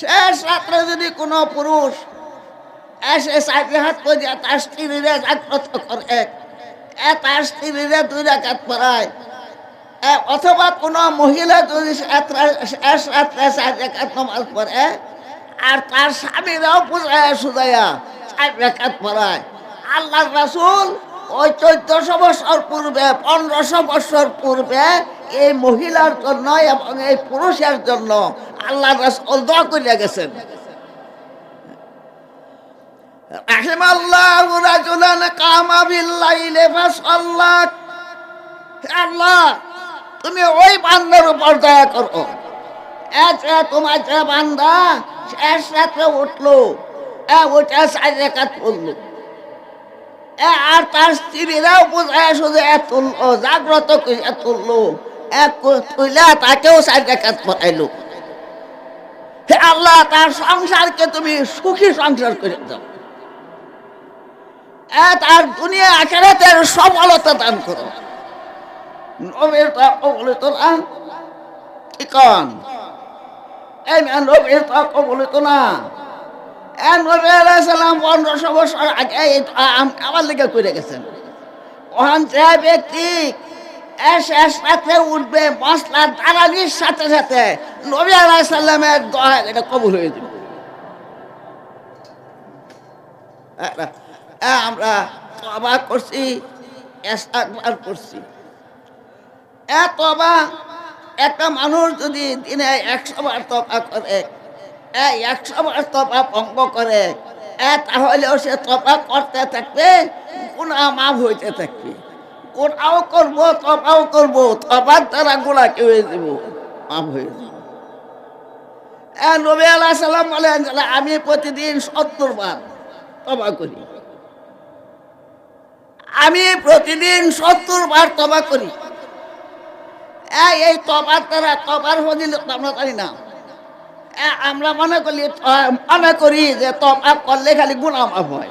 শেষ রাত্রে যদি কোনো পুরুষ এসে সাইডে হাত করে তার স্ত্রীরে জাগ্রত করে তার স্ত্রীরে দুই রাকাত পড়ায় অথবা কোনো মহিলা যদি শেষ রাত্রে চার রেখাত নমাজ পড়ে, আর তার স্বামীরাও পূজায় সুদাইয়া চার রেখাত পড়ায়। আল্লাহ রাসূল ওই চোদ্দশো বছর পূর্বে, পনেরোশো বছর পূর্বে এই মহিলার জন্য এবং এই পুরুষের জন্য আল্লাহ দোয়া করিয়া গেছেন। তুমি ওই বান্দার উপর দয়া করো। তোমার যে বান্দা শেষ রাত্রে উঠল আর তার স্ত্রীরা বোঝায় শুধু এত জাগ্রত তুললো। এক তাকেও চার রেখাত পড়াইলো হে আল্লাহ, তার সংসারকে তুমি সুখী সংসার করে দাও। তার দুনিয়া আখেরাতের সফলতা দান করো। নবীর না নবীর না পনেরোশো বছর আগে আমার লেগে করে গেছেন। ওখান যে ব্যক্তি রাতে উঠবে সাথে সাথে নবী আলাইসাল্লামের দোয়া এটা কবুল হয়ে যাবে। এ- এ আমরা তবা করছি করছি। এ তবা একটা মানুষ যদি দিনে একশো বার তবা করে একশো বার তবা ভঙ্গ করে তাহলেও সে তবা করতে থাকবে গুণা মাফ হইতে থাকবে। গুণাও করব তবাও করব তবার দ্বারা গুণা কেউ দেব হয়ে যাবে। নবী আলাহ সাল্লাম বলেন আমি প্রতিদিন সত্তর বার তবা করি, আমি প্রতিদিন সত্তর বার তবা করি। এই তবার দ্বারা তবার ফজিলত আমরা জানি না। আমরা মনে করি মনে করি যে তবা করলে খালি গুণা মাফ হয়।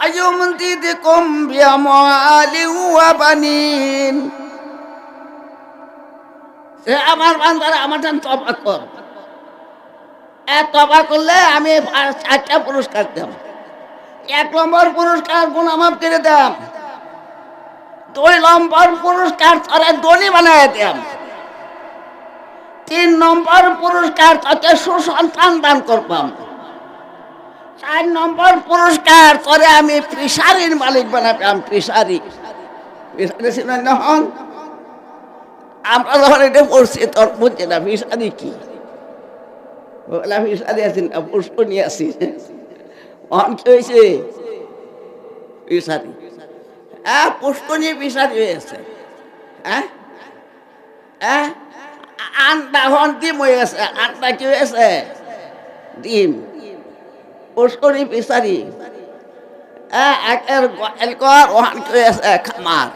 ويمددكم بأموال وبنين সে আমার বান্দারা আমার জন্য তবা কর এ তবা করলে আমি আর চারটা পুরস্কার দেব এক নম্বর পুরস্কার গুণামাপ করে দাম দুই নম্বর পুরস্কার তারা দনি বানায় দাম তিন নম্বর পুরস্কার তাকে সুসন্তান দান করবাম চার নম্বর পুরস্কার তোরে আমি ফিসারির মালিক বানাতাম ফিসারি ফিসারি ছিলেন হন আমরা যখন এটা পড়ছি তোর বুঝছি না ফিসারি কি? আছি না পুষ্প নিয়ে আসি। অন কি হয়েছে? ফিসারি হ্যাঁ পুষ্কনি ফিসারি হয়েছে। হ্যাঁ? হ্যাঁ? আন্ডা হন, ডিম হয়ে গেছে আন্ডা কি হয়েছে? ডিম। হ্যাঁ একের এলকর ওহান কি হয়েছে খামার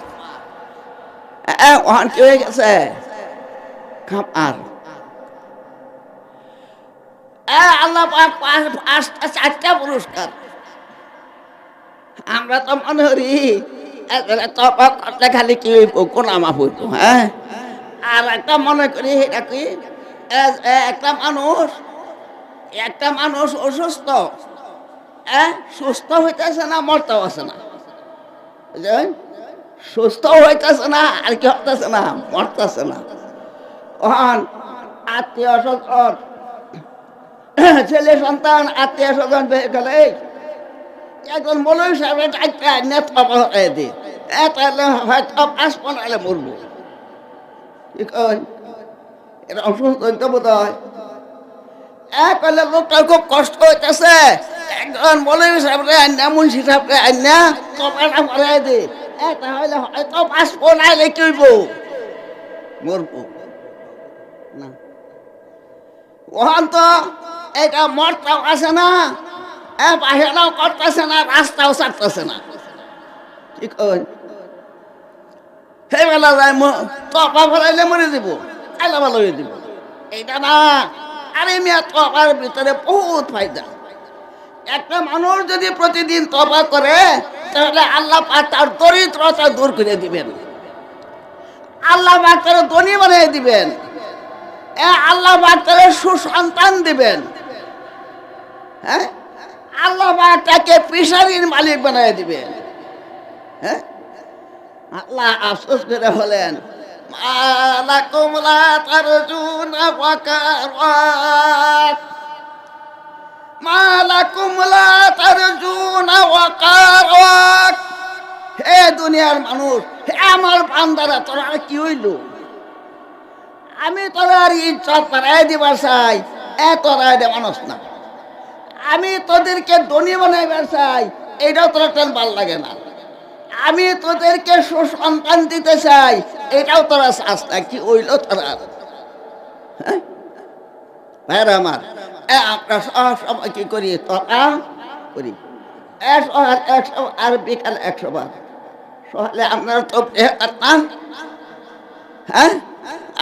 হ্যাঁ ওহান হয়ে গেছে খামার হ্যাঁ আল্লাহ পাঁচ- পাঁচটা চারটা পুরস্কার আমরা তো মনে করি খালি কি হ্যাঁ? আর একটা মনে করি একটা মানুষ একটা মানুষ অসুস্থ হ্যাঁ সুস্থ হইতেছে না, মরতেও আছে না? সুস্থ হইতেছে না, আর কি হইতেছে না, মরতেছে না। ওখান আত্মীয় স্বজন, ছেলে সন্তান, আত্মীয় স্বজন বের গেলে একজন মৌলবী সাহেবের ডাক্তার আইনে থপা হয়ে দি। এ, তাহলে হয়তো পাঁচ পনেরো মরবো। কি কয়? এটা অসুস্থ বোধ হয় এ কইলে লোকটার খুব কষ্ট হইতেছে। একজন মৌলবী সাহেবরে, আইনা মুন্সি সাহেবরে, আইনা থপাটা ভরাই দি। এ, তাহলে হয়তো পাঁচ পনেরো কি হইব? মরবো। না। ওখান তো এটা মরটাও আছে না, এ, বাহিরাও করতেছে না, রাস্তাও ছাড়তেছে না। কি কই সেই বেলা যাই তপা ফেলাইলে মরে দিব খাইলে ভালো হয়ে দিব। এইটা না আরে মিয়া তপার ভিতরে বহুত ফায়দা। একটা মানুষ যদি প্রতিদিন তবা করে, তাহলে আল্লাহ তার দরিদ্রতা দূর করে দিবেন। আল্লাহ তার ধনী বানিয়ে দিবেন। আল্লাহ তার সুসন্তান দিবেন। হ্যাঁ? আল্লাহ তাকে পিসারির মালিক বানিয়ে দিবেন। হ্যাঁ? আল্লাহ আফসোস করে বলেন মালাকুম লা তারজুনা ওয়াকারাত মালাকুম লা তারজুনা ওয়াকারাত হে দুনিয়ার মানুষ, হে আমার বান্দারা, তোরা আর কি হইল? আমি তোরা আর ইজ্জত পাড়াই দিবার চাই এ তোরা এটা মানুষ না। আমি তোদেরকে ধনী বানাইবার চাই এইটাও তোরা তেন ভালো লাগে না। আমি তোদেরকে সুসন্তান দিতে চাই। এটাও তোরা চাস না কি হইল তোরা? হ্যাঁ? ভাইরা আমার, এ আমরা সব সময় কি করি? তোরা করি। একশো আর একশো আর বিকাল একশো বার। সকালে আপনার তো বেহার না হ্যাঁ?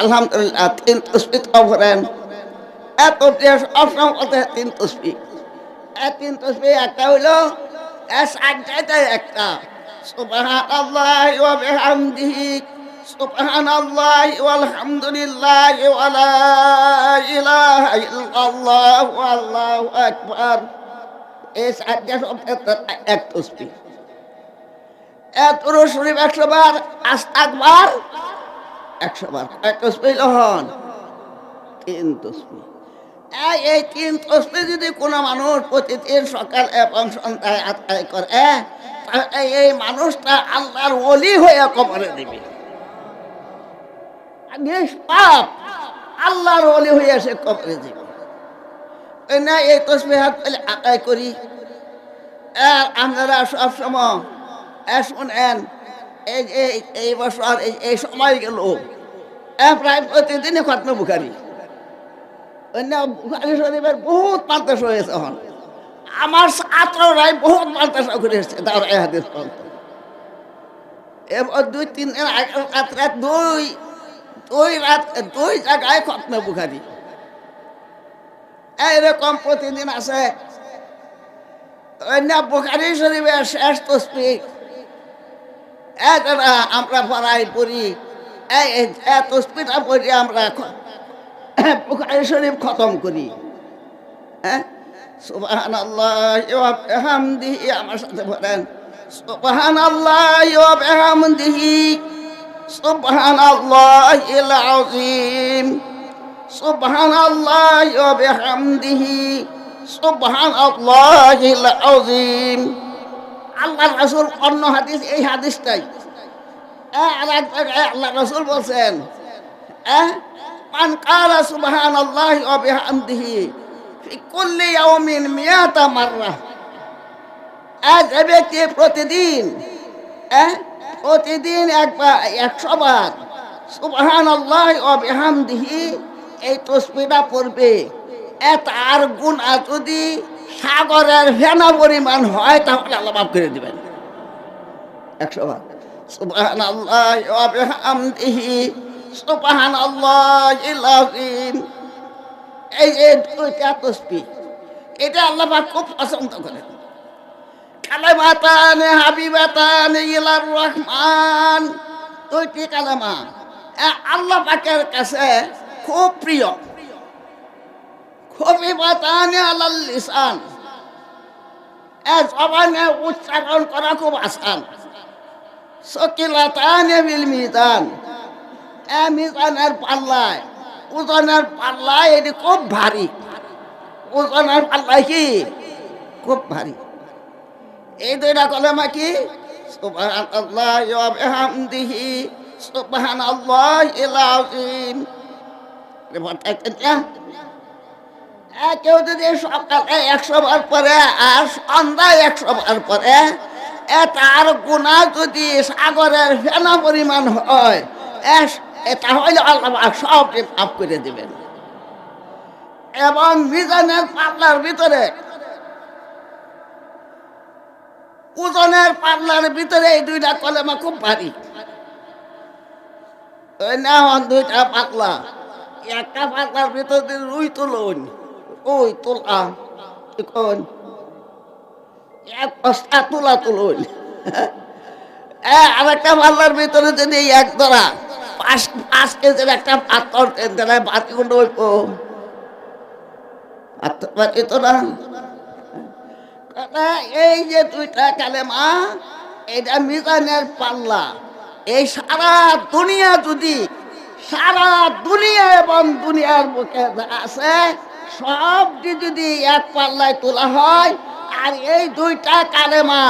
আলহামদুলিল্লাহ, তিন তসবি করেন। এত সবসময় কথা তিন তসবি এ তিন তসবি একটা হইল সাতটায় একটা। سبحان الله وبحمده سبحان الله والحمد لله ولا إله إلا الله والله أكبر এই সাতটা শব্দের এক তসবি এত শরীফ একশো বার আস্তাকবার একশো বার এক তসবি লহন তিন তসবি এই তিন তসবি যদি কোনো মানুষ প্রতিদিন সকাল এবং সন্ধ্যায় আদায় করে তাহলে এই মানুষটা আল্লাহর ওলি হয়ে কবরে দিবে। নিষ্পাপ আল্লাহর ওলি হয়ে সে কবরে দিবে। না, এই তসবি হাত পেলে আদায় করি। আর আপনারা সবসময় শুনেন, এই এই বছর, এই সময় গেল। প্রায় প্রতিদিনই খতম বুখারি। অন্য বুখারি শরীফের বহুত পান্তাস হয়েছে এখন। আমার ছাত্ররাই বহুত পান্তাস করে এসছে তার হাদিস পর্যন্ত। দুই, তিন দিন আগে রাত্রে দুই দুই রাত, দুই জায়গায় খতমে বুখারি। এইরকম প্রতিদিন আছে। অন্য বুখারি শরীফের শেষ তসবি এটা আমরা পড়াই পড়ি, এই তসবিটা পড়ি আমরা বুখারি শরীফ খতম করি। হ্যাঁ? সুবাহান আল্লাহ হামদিহি আমার সাথে বলেন। সুবাহান আল্লাহ হামদিহি সুবহান আল্লাহ আজিম সুবহান আল্লাহ বিহামদিহি সুবহান আল্লাহ আজিম আল্লাহ রাসূল অন্য হাদিস, এই হাদিসটাই। আর এক জায়গায় আল্লাহ রাসূল বলছেন মান কালা সুবহান আল্লাহ ওয়া বিহামদিহি ফি কুল্লি ইয়াউমিন মিয়াতা মাররা। আজ ব্যক্তি প্রতিদিন প্রতিদিন একবার, একশো বার সুবহান আল্লাহ এই তসবিটা পড়বে। তার গুণ যদি সাগরের ফেনা পরিমাণ হয় তাহলে আল্লাহ মাফ করে দিবেন। একশো বার। সুবহান আল্লাহ সুবহান আল্লাহ এই দুইটা তসবি এটা আল্লাহ পাক খুব পছন্দ করেন। কালেমাতান হাবিবাতান ইলার রহমান, দুইটি কালেমা। আল্লাহ পাকের কাছে খুব প্রিয়। খুবই বাতানে আলাল লিসান। জবানে উচ্চারণ করা খুব আসান। সকিলাতানে বিল মিজান। মিজানের পাল্লায় ওজনের পাল্লায় এটি খুব ভারী। ওজনের পাল্লায় কি? খুব ভারী। এই দুইটা কলেমা কি? সুবহান কেউ যদি আর একশো এ তার গুণা যদি সাগরের ফেনা পরিমাণ হয় তাহলে আল্লাহ সব মাফ করে দেবেন। এবং মিজানের পাল্লার ভিতরে ওজনের পাল্লার ভিতরে এই দুইটা কলেমা খুব ভারী। দুইটা পাতলা একটা পাতলার ভিতর রুই তুলুন ওই তোলা এক বস্তা তুলা তুলুন। আর একটা পাল্লার ভিতরে যদি এক ধরা এই যে দুইটা কালেমা এটা মিজানের পাল্লা। এই সারা দুনিয়া যদি, সারা দুনিয়া এবং দুনিয়ার যা আছে, সবটি যদি এক পাল্লায় তোলা হয়, আর এই দুইটা কালেমা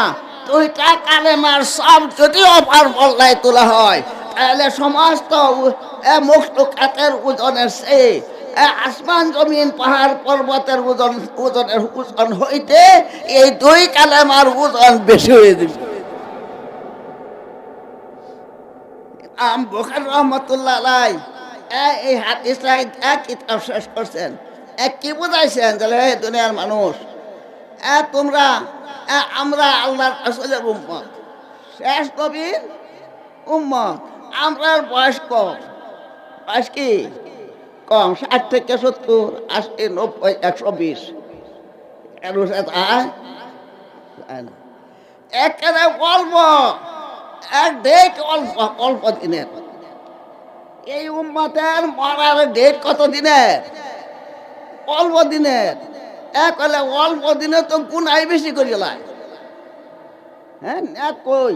দুইটা কালেমার সব যদি অপার পাল্লায় তোলা হয় তাহলে সমস্ত মুক্তকাতের ওজনের এ আসমান জমিন পাহাড় পর্বতের ওজন ওজনের ওজন হইতে এই দুই কালেমার ওজন বেশি হয়ে যাবে। এই হাদিসটা এক শেষ করছেন। এক কি বুঝাইছেন যে হে দুনিয়ার মানুষ? তোমরা আমরা আল্লাহর আসলের উম্মত। শেষ নবীর উম্মত। আমরার বয়স কম। বয়স কি? কম। ষাট থেকে সত্তর, আশি, নব্বই, একশো বিশ। যায়? যায় একেবারে অল্প। এক ডেট অল্প অল্প দিনের। এই উম্মতের মরার ডেট কত দিনের? অল্প দিনের। এক হলে অল্প দিনে তো গুনাই বেশি করে হ্যাঁ এক কই?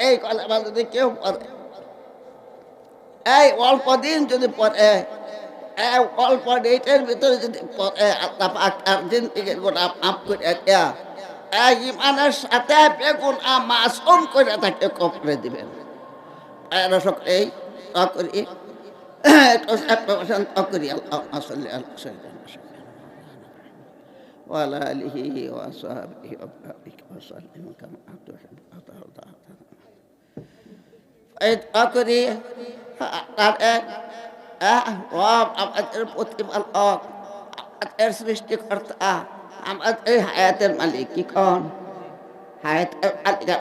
এই কলেমা যদি কেউ পড়ে এই অল্প দিন যদি পড়ে এই অল্প ডেটের ভিতরে যদি পড়ে আল্লাহ পাক তার দিন থেকে গোটা মাফ করে দেয়া এই ইমানের সাথে বেগুন মাসুম করে তাকে কপরে দিবেন এরা সকলেই তা করি একটু সেপ্রেশন তা করি আল্লাহ আসলে আল্লাহ وعلى آله وأصحابه وبارك وسلم كما تحب وترضى এই দোয়া করি আমাদের প্রতিপালক আমাদের সৃষ্টিকর্তা আমাদের হায়াতের মালিক কি কন? হায়াতের মালিক